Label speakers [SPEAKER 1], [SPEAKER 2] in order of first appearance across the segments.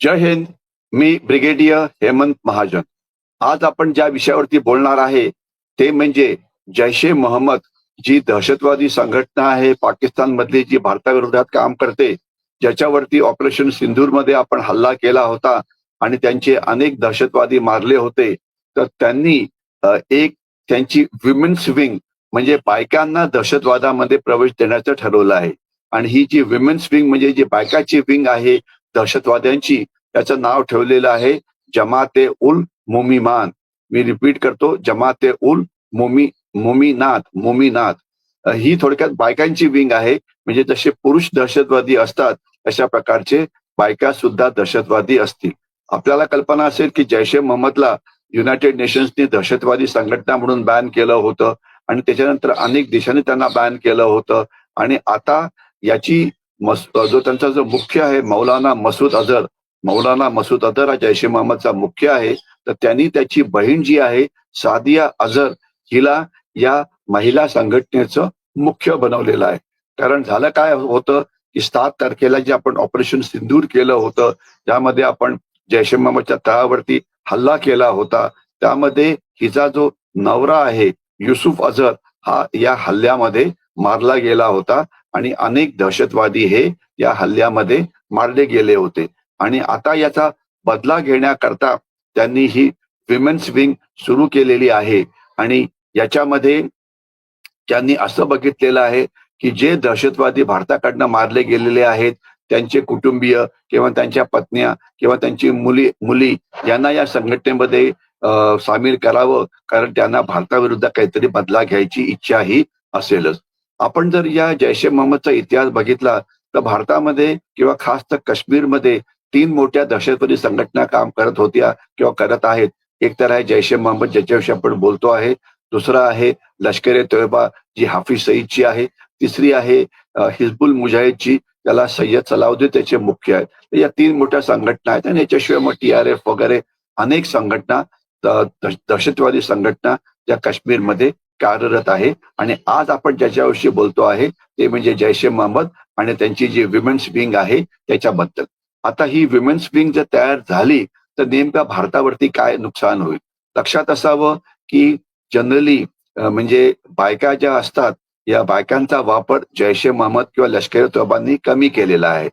[SPEAKER 1] जय हिंद मी ब्रिगेडियर हेमंत महाजन. आज आपण ज्या विषयावरती बोलणार आहे ते म्हणजे जैश ए मोहम्मद जी दहशतवादी संघटना आहे पाकिस्तान मधली जी भारताविरोधात काम करते ज्याच्यावरती ऑपरेशन सिंधूरमध्ये आपण हल्ला केला होता आणि त्यांचे अनेक दहशतवादी मारले होते तर त्यांनी एक त्यांची विमेन्स विंग म्हणजे बायकांना दहशतवादामध्ये प्रवेश देण्याचं ठरवलं आहे. आणि ही जी विमेन्स विंग म्हणजे जी बायकाची विंग आहे दहशतवाद्यांची याचं नाव ठेवलेलं आहे जमाते उल मोमीमान. मी रिपीट करतो जमाते उल मोमी मोमीनाथ मोमीनाथ. ही थोडक्यात बायकांची विंग आहे. म्हणजे जसे पुरुष दहशतवादी असतात अशा प्रकारचे बायका सुद्धा दहशतवादी असतील. आपल्याला कल्पना असेल की जैश ए मोहम्मदला युनायटेड नेशन्सने दहशतवादी संघटना म्हणून बॅन केलं होतं आणि त्याच्यानंतर अनेक देशांनी त्यांना बॅन केलं होतं. आणि आता याची जो त्यांचा जो मुख्य आहे मौलाना मसूद अझर मौलाना मसूद अझर हा जैश ए मोहम्मदचा मुख्य आहे. तर त्यांनी त्याची बहीण जी आहे सादिया अझर हिला या महिला संघटनेचं मुख्य बनवलेलं आहे. कारण झालं काय होतं की सात तारखेला जे आपण ऑपरेशन सिंदूर केलं होतं त्यामध्ये आपण जैश ए मोहम्मदच्या तळावरती हल्ला केला होता त्यामध्ये हिचा जो नवरा आहे युसुफ अझर हा या हल्ल्यामध्ये मारला गेला होता. आणि अनेक दहशतवादी हे या हल्ल्यामध्ये मारले गेले होते. आणि आता याचा बदला घेण्याकरता त्यांनी ही विमेन्स विंग सुरू केलेली आहे. आणि याच्यामध्ये त्यांनी असं बघितलेलं आहे की जे दहशतवादी भारताकडनं मारले गेलेले आहेत त्यांचे कुटुंबीय किंवा त्यांच्या पत्न्या किंवा त्यांची मुली मुली यांना या संघटनेमध्ये सामील करावं कारण त्यांना भारताविरुद्ध काहीतरी बदला घ्यायची इच्छा ही असेलच. आपण जर या जैश ए मोहम्मदचा इतिहास बघितला तर भारतामध्ये किंवा खास तर काश्मीरमध्ये तीन मोठ्या दहशतवादी संघटना काम करत होत्या किंवा करत आहेत. एक तर आहे जैश ए मोहम्मद ज्याच्याविषयी आपण बोलतो आहे. दुसरा आहे लष्कर ए तोयबा जी हाफिज सईदची आहे. तिसरी आहे हिजबुल मुजाहिदची त्याला सय्यद सलाउद्दीन त्याचे मुख्य आहेत. तर या तीन मोठ्या संघटना आहेत आणि याच्याशिवाय मग टी आर एफ वगैरे अनेक संघटना दहशतवादी संघटना ज्या काश्मीरमध्ये कार्यरत आहे. आणि आज आपण ज्याच्याविषयी बोलतो आहे ते म्हणजे जैश ए मोहम्मद आणि त्यांची जी विमेन्स विंग आहे त्याच्याबद्दल. आता ही विमेन्स विंग जर तयार झाली तर नेमका भारतावरती काय नुकसान होईल? लक्षात असावं की जनरली म्हणजे बायका ज्या असतात या बायकांचा वापर जैश ए मोहम्मद किंवा लष्कर तोबांनी कमी केलेला आहे.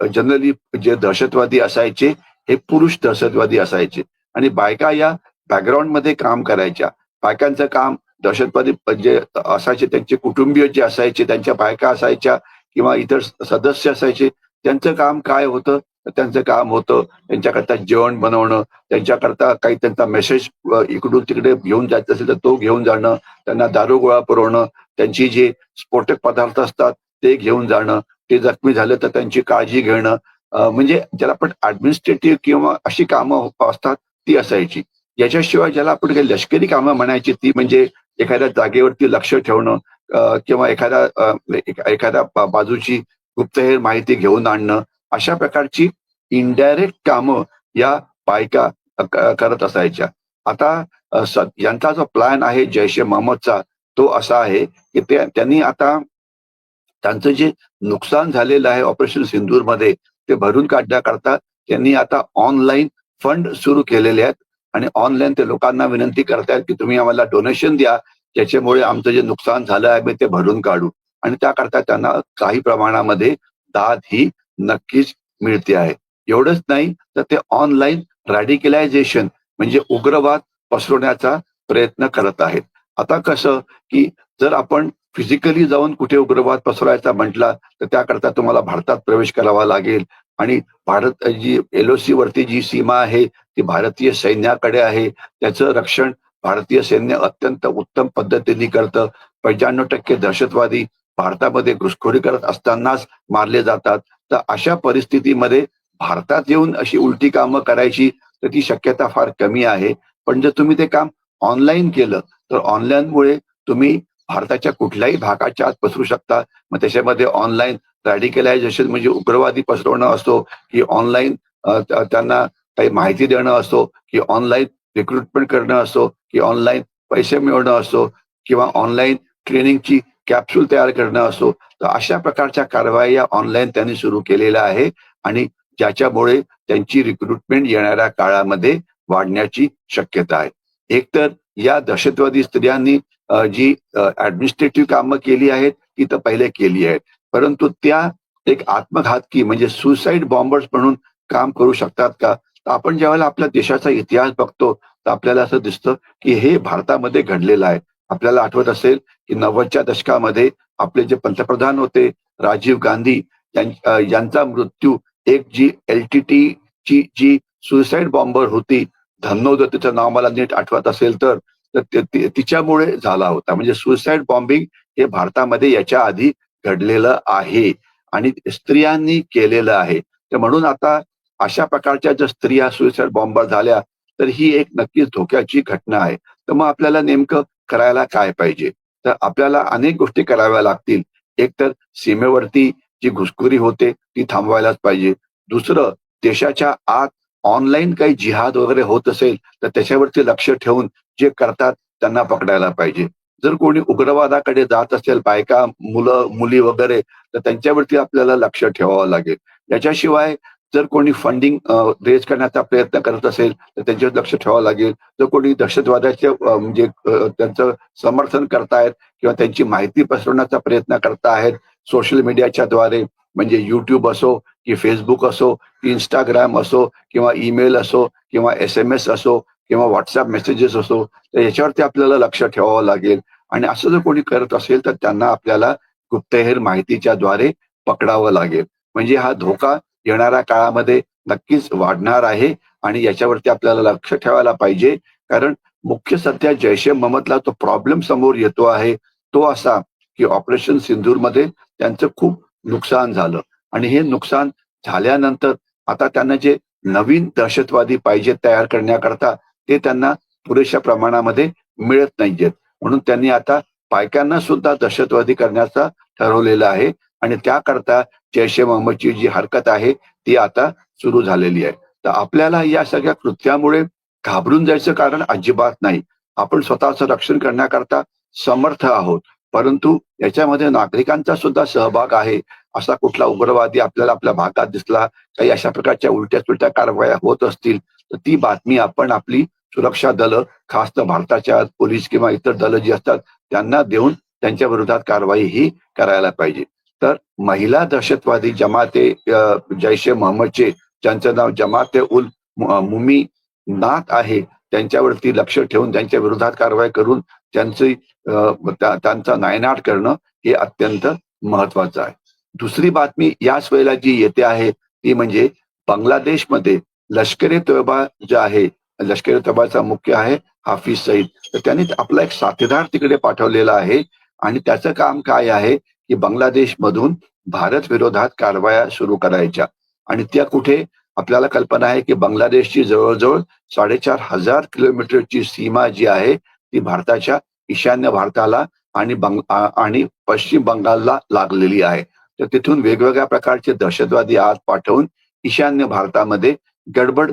[SPEAKER 1] जनरली जे दहशतवादी असायचे हे पुरुष दहशतवादी असायचे. आणि बायका या बॅकग्राऊंडमध्ये काम करायच्या. बायकांचं काम दहशतवादी जे असायचे त्यांचे कुटुंबीय जे असायचे त्यांच्या बायका असायच्या किंवा इतर सदस्य असायचे त्यांचं काम काय होतं? त्यांचं काम होतं त्यांच्याकरता जेवण बनवणं त्यांच्याकरता काही त्यांचा मेसेज इकडून तिकडे घेऊन जायचं असेल तर तो घेऊन जाणं त्यांना दारू गोळा पुरवणं त्यांची जे स्फोटक पदार्थ असतात ते घेऊन जाणं ते जखमी झालं तर त्यांची काळजी घेणं म्हणजे ज्याला आपण ऍडमिनिस्ट्रेटिव्ह किंवा अशी कामं असतात ती असायची. याच्याशिवाय ज्याला आपण काही लष्करी कामं म्हणायची ती म्हणजे एखाद्या जागेवरती लक्ष ठेवणं किंवा एखाद्या एखाद्या बाजूची गुप्तहेर माहिती घेऊन आणणं अशा प्रकारची इनडायरेक्ट कामं या बायका करत असायच्या. आता यांचा जो प्लॅन आहे जैश ए महम्मदचा तो असा आहे की ते त्यांनी आता त्यांचं जे नुकसान झालेलं आहे ऑपरेशन सिंधूरमध्ये ते भरून काढण्याकरता त्यांनी आता ऑनलाईन फंड सुरू केलेले आहेत. आणि ऑनलाईन ते लोकांना विनंती करतायत की तुम्ही आम्हाला डोनेशन द्या. ज्याच्यामुळे आमचं जे नुकसान झालं आहे आम्ही ते भरून काढू. आणि त्याकरता त्यांना काही प्रमाणामध्ये दाद ही नक्कीच मिळते आहे. एवढंच नाही तर ते ऑनलाईन रॅडिकलायझेशन म्हणजे उग्रवाद पसरवण्याचा प्रयत्न करत आहेत. आता कसं की जर आपण फिजिकली जाऊन कुठे उग्रवाद पसरायचा म्हटला तर त्याकरता तुम्हाला भारतात प्रवेश करावा लागेल. आणि भारत जी एलओसी वरती जी सीमा आहे ती भारतीय सैन्याकडे आहे. त्याचं रक्षण भारतीय सैन्य अत्यंत उत्तम पद्धतीने करतं. पंच्याण्णव टक्के दहशतवादी भारतामध्ये घुसखोरी करत असतानाच मारले जातात. तर अशा परिस्थितीमध्ये भारतात येऊन अशी उलटी कामं करायची तर ती शक्यता फार कमी आहे. पण जर तुम्ही ते काम ऑनलाईन केलं तर ऑनलाईनमुळे तुम्ही भारताच्या कुठल्याही भागाच्या आत पसरू शकतात मग त्याच्यामध्ये ऑनलाईन रॅडिकलायझेशन म्हणजे उग्रवादी पसरवणं असो की ऑनलाईन त्यांना काही माहिती देणं असो की ऑनलाईन रिक्रुटमेंट करणं असो की ऑनलाईन पैसे मिळवणं असो किंवा ऑनलाईन ट्रेनिंगची कॅप्सूल तयार करणं असो तर अशा प्रकारच्या कारवाई या ऑनलाईन त्यांनी सुरू केलेल्या आहे आणि ज्याच्यामुळे त्यांची रिक्रुटमेंट येणाऱ्या काळामध्ये वाढण्याची शक्यता आहे. एकतर या दहशतवादी स्त्रियांनी जी ऍडमिनिस्ट्रेटिव्ह कामं केली आहेत ती तर पहिले केली आहेत. परंतु त्या एक आत्मघातकी म्हणजे सुसाईड बॉम्बर्स म्हणून काम करू शकतात का? आपण ज्यावेळेला आपल्या देशाचा इतिहास बघतो तर आपल्याला असं दिसतं की हे भारतामध्ये घडलेलं आहे. आपल्याला आठवत असेल की नव्वदच्या दशकामध्ये आपले जे पंतप्रधान होते राजीव गांधी यांचा मृत्यू एक जी एल टी टी ची जी सुसाईड बॉम्बर होती धन्नोद तिचं नाव मला नीट आठवत असेल तर तर तिच्यामुळे झाला होता. म्हणजे सुसाईड बॉम्बिंग हे भारतामध्ये याच्या आधी घडलेलं आहे आणि स्त्रियांनी केलेलं आहे. तर म्हणून आता अशा प्रकारच्या ज्या स्त्रिया सुसाईड बॉम्बर झाल्या तर ही एक नक्कीच धोक्याची घटना आहे. तर मग आपल्याला नेमकं करायला काय पाहिजे? तर आपल्याला अनेक गोष्टी कराव्या लागतील. एक तर सीमेवरती जी घुसखोरी होते ती थांबवायलाच पाहिजे. दुसरं देशाच्या आत ऑनलाईन काही जिहाद वगैरे होत असेल तर त्याच्यावरती लक्ष ठेवून जे करतात त्यांना पकडायला पाहिजे. जर कोणी उग्रवादाकडे जात असेल बायका मुलं मुली वगैरे तर त्यांच्यावरती आपल्याला लक्ष ठेवावं लागेल. याच्याशिवाय जर कोणी फंडिंग रेज करण्याचा प्रयत्न करत असेल तर त्यांच्यावर लक्ष ठेवावं लागेल. जर कोणी दहशतवादाचे म्हणजे त्यांचं समर्थन करतायत किंवा त्यांची माहिती पसरवण्याचा प्रयत्न करतायत सोशल मीडियाच्या द्वारे म्हणजे युट्यूब असो की फेसबुक असो की इंस्टाग्राम असो किंवा ईमेल असो किंवा एस एम एस असो किंवा व्हॉट्सअप मेसेजेस असो तर याच्यावरती आपल्याला लक्ष ठेवावं लागेल. आणि असं जर कोणी करत असेल तर त्यांना आपल्याला गुप्तहेर माहितीच्या द्वारे पकडावं लागेल. म्हणजे हा धोका येणाऱ्या काळामध्ये नक्कीच वाढणार आहे आणि याच्यावरती आपल्याला लक्ष ठेवायला पाहिजे. कारण मुख्य सध्या जैश ए मोहम्मदला तो प्रॉब्लेम समोर येतो आहे. तो असा की ऑपरेशन सिंधूरमध्ये त्यांचं खूप नुकसान झालं. आणि हे नुकसान झाल्यानंतर आता त्यांना जे नवीन दहशतवादी पाहिजे तयार करण्याकरता ते त्यांना पुरेशा प्रमाणामध्ये मिळत नाहीयेत. म्हणून त्यांनी आता पायक्यांना सुद्धा दहशतवादी करण्याचा ठरवलेलं आहे आणि त्याकरता जैश ए मोहम्मदची जी हरकत आहे ती आता सुरू झालेली आहे. तर आपल्याला या सगळ्या कृत्यामुळे घाबरून जायचं कारण अजिबात नाही. आपण स्वतःचं रक्षण करण्याकरता समर्थ आहोत. परंतु याच्यामध्ये नागरिकांचा सुद्धा सहभाग आहे. असा कुठला उग्रवादी आपल्याला आपल्या भागात दिसला काही अशा प्रकारच्या उलट्या सुलट्या कारवाया होत असतील तर ती बातमी आपण आपली सुरक्षा दलं खास तर भारताच्या पोलीस किंवा इतर दलं जी असतात त्यांना देऊन त्यांच्या विरोधात कारवाई ही करायला पाहिजे. तर महिला दहशतवादी जमाते जैश ए मोहम्मदचे ज्यांचं नाव जमाते उल मुमी नाथ आहे त्यांच्यावरती लक्ष ठेवून त्यांच्या विरोधात कारवाई करून त्यांची त्यांचा नायनाट करणं हे अत्यंत महत्वाचं आहे. दुसरी बातमी याच वेळेला जी येते आहे ती म्हणजे बांगलादेशमध्ये लष्करे ए तोयबा जे आहे लष्करे ए तोयबाचा मुख्य आहे हाफिज सईद. तर त्यांनी आपला एक साथीदार तिकडे पाठवलेला आहे आणि त्याचं काम काय आहे की बांगलादेश मधून भारत विरोधात कारवाया सुरू करायच्या. आणि त्या कुठे? आपल्याला कल्पना आहे की बांगलादेशची जवळजवळ साडेचार हजार किलोमीटरची सीमा जी आहे ती भारताच्या ईशान्य भारताला आणि बंग आणि पश्चिम बंगालला लागलेली आहे. तर तिथून वेगवेगळ्या प्रकारचे दहशतवादी आत पाठवून ईशान्य भारतामध्ये गडबड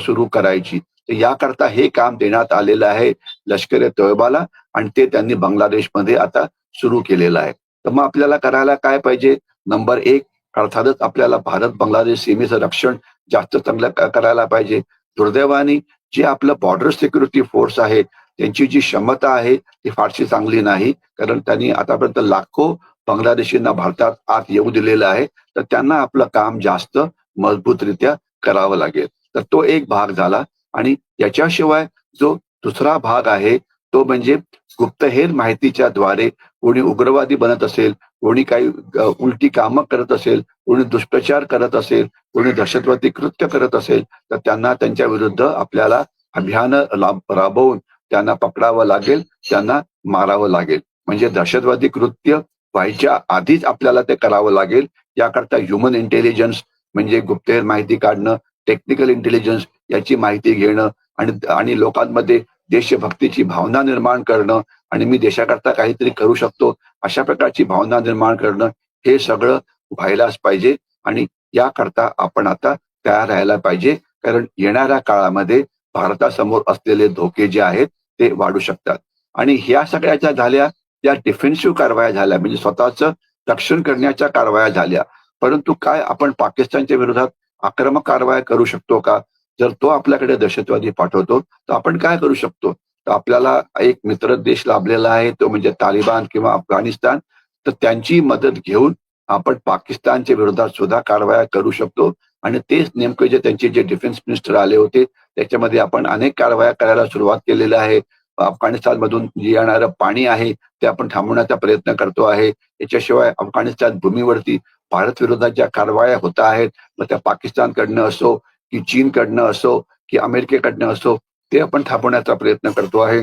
[SPEAKER 1] सुरू करायची. तर याकरता हे काम देण्यात आलेलं आहे लष्कर ए तोयबाला आणि ते त्यांनी बांगलादेशमध्ये आता सुरू केलेलं आहे. तर मग आपल्याला करायला काय पाहिजे? नंबर एक अर्थातच आपल्याला भारत बांगलादेश सीमेचं रक्षण जास्त चांगलं करायला पाहिजे. दुर्दैवाने जे आपलं बॉर्डर सिक्युरिटी फोर्स आहे त्यांची जी क्षमता आहे ती फारशी चांगली नाही. कारण त्यांनी आतापर्यंत लाखो बांगलादेशींना भारतात आत येऊ दिलेलं आहे. तर त्यांना आपलं काम जास्त मजबूतरित्या करावं लागेल. तर तो एक भाग झाला आणि याच्याशिवाय जो दुसरा भाग आहे तो म्हणजे गुप्तहेर माहितीच्या द्वारे कोणी उग्रवादी बनत असेल कोणी काही उलटी कामं करत असेल कोणी दुष्प्रचार करत असेल कोणी दहशतवादी कृत्य करत असेल तर त्यांना त्यांच्या विरुद्ध आपल्याला अभियान राबवून त्यांना पकडावं लागेल त्यांना मारावं लागेल. म्हणजे दहशतवादी कृत्य व्हायच्या आधीच आपल्याला ते करावं लागेल. याकरता ह्युमन इंटेलिजन्स म्हणजे गुप्तहेर माहिती काढणं टेक्निकल इंटेलिजन्स याची माहिती घेणं आणि आणि लोकांमध्ये देशभक्तीची भावना निर्माण करणं आणि मी देशाकरता काहीतरी करू शकतो अशा प्रकारची भावना निर्माण करणं हे सगळं व्हायलाच पाहिजे आणि याकरता आपण आता तयार राहायला पाहिजे. कारण येणाऱ्या काळामध्ये भारतासमोर असलेले धोके जे आहेत ते वाढू शकतात. आणि ह्या सगळ्या ज्या झाल्या त्या डिफेन्सिव्ह कारवाया झाल्या म्हणजे स्वतःच रक्षण करण्याच्या कारवाया झाल्या. परंतु काय आपण पाकिस्तानच्या विरोधात आक्रमक कारवाया करू शकतो का? जर तो आपल्याकडे दहशतवादी पाठवतो तर आपण काय करू शकतो? तर आपल्याला एक मित्र देश लाभलेला आहे तो म्हणजे तालिबान किंवा अफगाणिस्तान. तर त्यांची मदत घेऊन आपण पाकिस्तानच्या विरोधात सुद्धा कारवाया करू शकतो. आणि तेच नेमके जे त्यांचे जे डिफेन्स मिनिस्टर आले होते त्याच्यामध्ये आपण अनेक कारवाया करायला सुरुवात केलेली आहे. अफगाणिस्तान मधून जे येणारं पाणी आहे ते आपण थांबवण्याचा प्रयत्न करतो आहे. याच्याशिवाय अफगाणिस्तान भूमीवरती भारत विरोधात ज्या कारवाया होत आहेत. मग त्या पाकिस्तानकडनं असो की चीनकडनं असो की अमेरिकेकडनं असो ते आपण थांबवण्याचा प्रयत्न करतो आहे.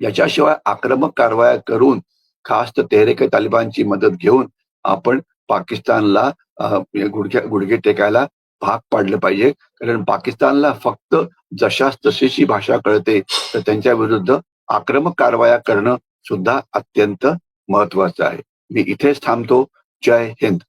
[SPEAKER 1] याच्याशिवाय आक्रमक कारवाया करून खास तर तेहरेके तालिबानची मदत घेऊन आपण पाकिस्तानला गुडघ्या गुडघे टेकायला भाग पाडलं पाहिजे. कारण पाकिस्तानला फक्त जशास तशीची भाषा कळते तर त्यांच्या विरुद्ध आक्रमक कारवाया करणं सुद्धा अत्यंत महत्वाचं आहे. मी इथेच थांबतो. जय हिंद